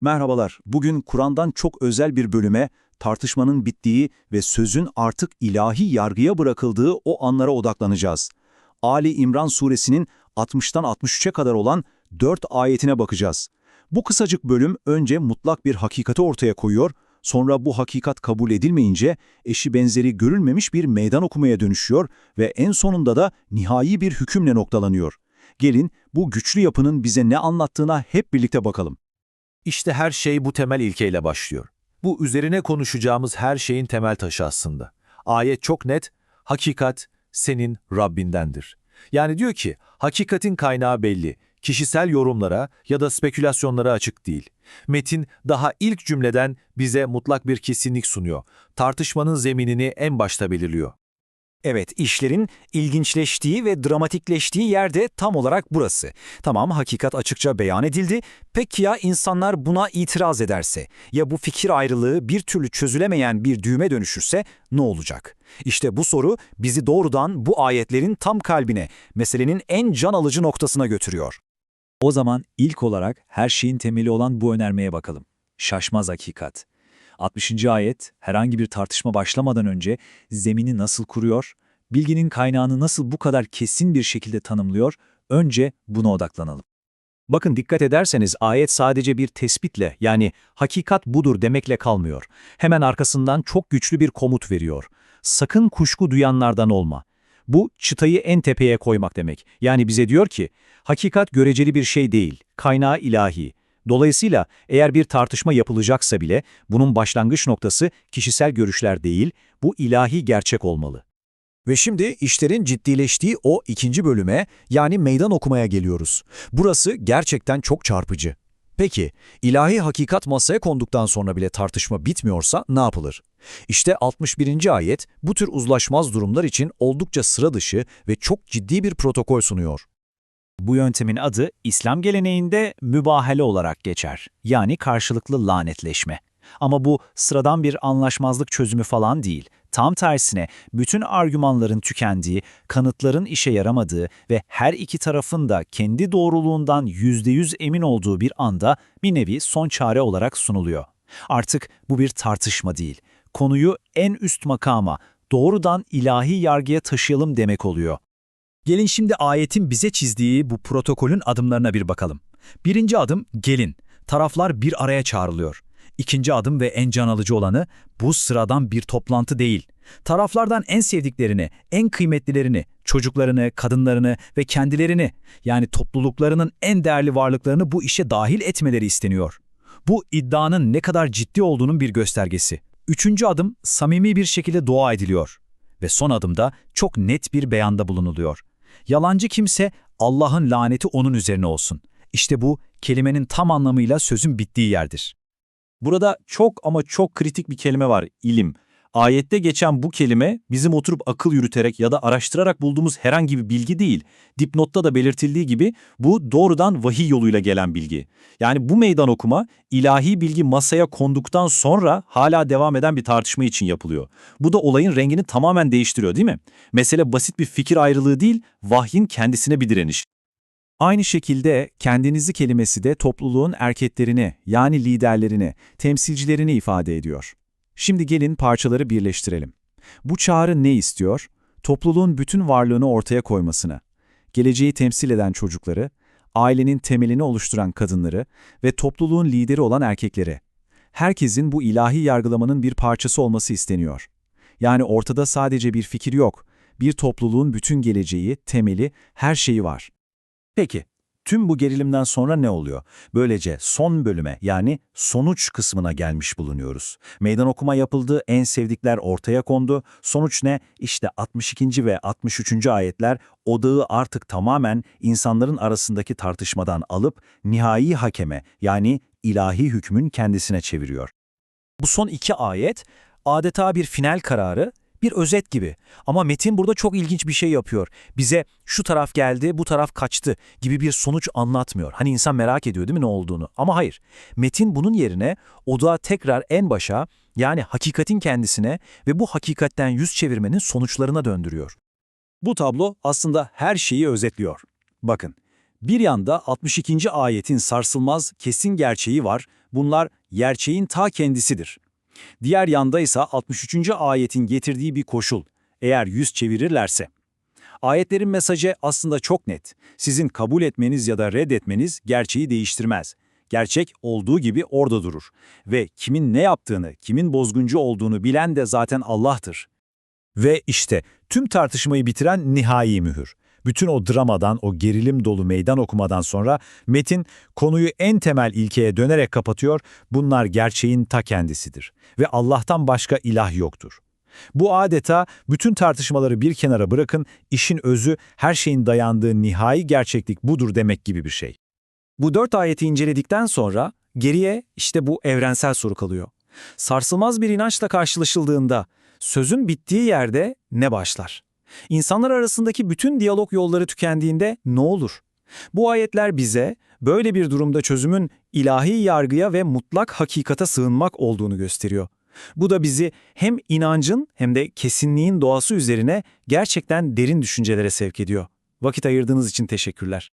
Merhabalar. Bugün Kur'an'dan çok özel bir bölüme, tartışmanın bittiği ve sözün artık ilahi yargıya bırakıldığı o anlara odaklanacağız. Ali İmran suresinin 60'tan 63'e kadar olan 4 ayetine bakacağız. Bu kısacık bölüm önce mutlak bir hakikati ortaya koyuyor, sonra bu hakikat kabul edilmeyince eşi benzeri görülmemiş bir meydan okumaya dönüşüyor ve en sonunda da nihai bir hükümle noktalanıyor. Gelin bu güçlü yapının bize ne anlattığına hep birlikte bakalım. İşte her şey bu temel ilkeyle başlıyor. Bu üzerine konuşacağımız her şeyin temel taşı aslında. Ayet çok net, hakikat senin Rabbindendir. Yani diyor ki, hakikatin kaynağı belli, kişisel yorumlara ya da spekülasyonlara açık değil. Metin daha ilk cümleden bize mutlak bir kesinlik sunuyor. Tartışmanın zeminini en başta belirliyor. Evet, işlerin ilginçleştiği ve dramatikleştiği yerde tam olarak burası. Tamam, hakikat açıkça beyan edildi. Peki ya insanlar buna itiraz ederse? Ya bu fikir ayrılığı bir türlü çözülemeyen bir düğme dönüşürse ne olacak? İşte bu soru bizi doğrudan bu ayetlerin tam kalbine, meselenin en can alıcı noktasına götürüyor. O zaman ilk olarak her şeyin temeli olan bu önermeye bakalım. Şaşmaz hakikat. 60. ayet herhangi bir tartışma başlamadan önce zemini nasıl kuruyor, bilginin kaynağını nasıl bu kadar kesin bir şekilde tanımlıyor, önce buna odaklanalım. Bakın dikkat ederseniz ayet sadece bir tespitle yani hakikat budur demekle kalmıyor. Hemen arkasından çok güçlü bir komut veriyor. Sakın kuşku duyanlardan olma. Bu çıtayı en tepeye koymak demek. Yani bize diyor ki hakikat göreceli bir şey değil, kaynağı ilahi. Dolayısıyla eğer bir tartışma yapılacaksa bile bunun başlangıç noktası kişisel görüşler değil, bu ilahi gerçek olmalı. Ve şimdi işlerin ciddileştiği o ikinci bölüme yani meydan okumaya geliyoruz. Burası gerçekten çok çarpıcı. Peki, ilahi hakikat masaya konduktan sonra bile tartışma bitmiyorsa ne yapılır? İşte 61. ayet bu tür uzlaşmaz durumlar için oldukça sıra dışı ve çok ciddi bir protokol sunuyor. Bu yöntemin adı İslam geleneğinde mübahale olarak geçer. Yani karşılıklı lanetleşme. Ama bu sıradan bir anlaşmazlık çözümü falan değil. Tam tersine bütün argümanların tükendiği, kanıtların işe yaramadığı ve her iki tarafın da kendi doğruluğundan %100 emin olduğu bir anda bir nevi son çare olarak sunuluyor. Artık bu bir tartışma değil. Konuyu en üst makama, doğrudan ilahi yargıya taşıyalım demek oluyor. Gelin şimdi ayetin bize çizdiği bu protokolün adımlarına bir bakalım. Birinci adım gelin. Taraflar bir araya çağrılıyor. İkinci adım ve en can alıcı olanı bu sıradan bir toplantı değil. Taraflardan en sevdiklerini, en kıymetlilerini, çocuklarını, kadınlarını ve kendilerini yani topluluklarının en değerli varlıklarını bu işe dahil etmeleri isteniyor. Bu iddianın ne kadar ciddi olduğunun bir göstergesi. Üçüncü adım samimi bir şekilde dua ediliyor. Ve son adımda çok net bir beyanda bulunuluyor. Yalancı kimse Allah'ın laneti onun üzerine olsun. İşte bu kelimenin tam anlamıyla sözün bittiği yerdir. Burada çok ama çok kritik bir kelime var, ilim. Ayette geçen bu kelime bizim oturup akıl yürüterek ya da araştırarak bulduğumuz herhangi bir bilgi değil. Dipnotta da belirtildiği gibi bu doğrudan vahiy yoluyla gelen bilgi. Yani bu meydan okuma ilahi bilgi masaya konduktan sonra hala devam eden bir tartışma için yapılıyor. Bu da olayın rengini tamamen değiştiriyor değil mi? Mesele basit bir fikir ayrılığı değil, vahyin kendisine bir direniş. Aynı şekilde kendinizi kelimesi de topluluğun erkeklerini yani liderlerini, temsilcilerini ifade ediyor. Şimdi gelin parçaları birleştirelim. Bu çağrı ne istiyor? Topluluğun bütün varlığını ortaya koymasını, geleceği temsil eden çocukları, ailenin temelini oluşturan kadınları ve topluluğun lideri olan erkekleri. Herkesin bu ilahi yargılamanın bir parçası olması isteniyor. Yani ortada sadece bir fikir yok, bir topluluğun bütün geleceği, temeli, her şeyi var. Peki, tüm bu gerilimden sonra ne oluyor? Böylece son bölüme yani sonuç kısmına gelmiş bulunuyoruz. Meydan okuma yapıldı, en sevdikler ortaya kondu. Sonuç ne? İşte 62. ve 63. ayetler odağı artık tamamen insanların arasındaki tartışmadan alıp nihai hakeme yani ilahi hükmün kendisine çeviriyor. Bu son iki ayet adeta bir final kararı, bir özet gibi. Ama metin burada çok ilginç bir şey yapıyor. Bize şu taraf geldi, bu taraf kaçtı gibi bir sonuç anlatmıyor. Hani insan merak ediyor değil mi ne olduğunu? Ama hayır. Metin bunun yerine odağı tekrar en başa yani hakikatin kendisine ve bu hakikatten yüz çevirmenin sonuçlarına döndürüyor. Bu tablo aslında her şeyi özetliyor. Bakın, Bir yanda 62. ayetin sarsılmaz, kesin gerçeği var. Bunlar gerçeğin ta kendisidir. Diğer yanda ise 63. ayetin getirdiği bir koşul. Eğer yüz çevirirlerse. Ayetlerin mesajı aslında çok net. Sizin kabul etmeniz ya da reddetmeniz gerçeği değiştirmez. Gerçek olduğu gibi orada durur. Ve kimin ne yaptığını, kimin bozguncu olduğunu bilen de zaten Allah'tır. Ve işte tüm tartışmayı bitiren nihai mühür. Bütün o dramadan, o gerilim dolu meydan okumadan sonra metin konuyu en temel ilkeye dönerek kapatıyor. Bunlar gerçeğin ta kendisidir ve Allah'tan başka ilah yoktur. Bu adeta bütün tartışmaları bir kenara bırakın, işin özü, her şeyin dayandığı nihai gerçeklik budur demek gibi bir şey. Bu dört ayeti inceledikten sonra geriye işte bu evrensel soru kalıyor. Sarsılmaz bir inançla karşılaşıldığında sözün bittiği yerde ne başlar? İnsanlar arasındaki bütün diyalog yolları tükendiğinde ne olur? Bu ayetler bize böyle bir durumda çözümün ilahi yargıya ve mutlak hakikate sığınmak olduğunu gösteriyor. Bu da bizi hem inancın hem de kesinliğin doğası üzerine gerçekten derin düşüncelere sevk ediyor. Vakit ayırdığınız için teşekkürler.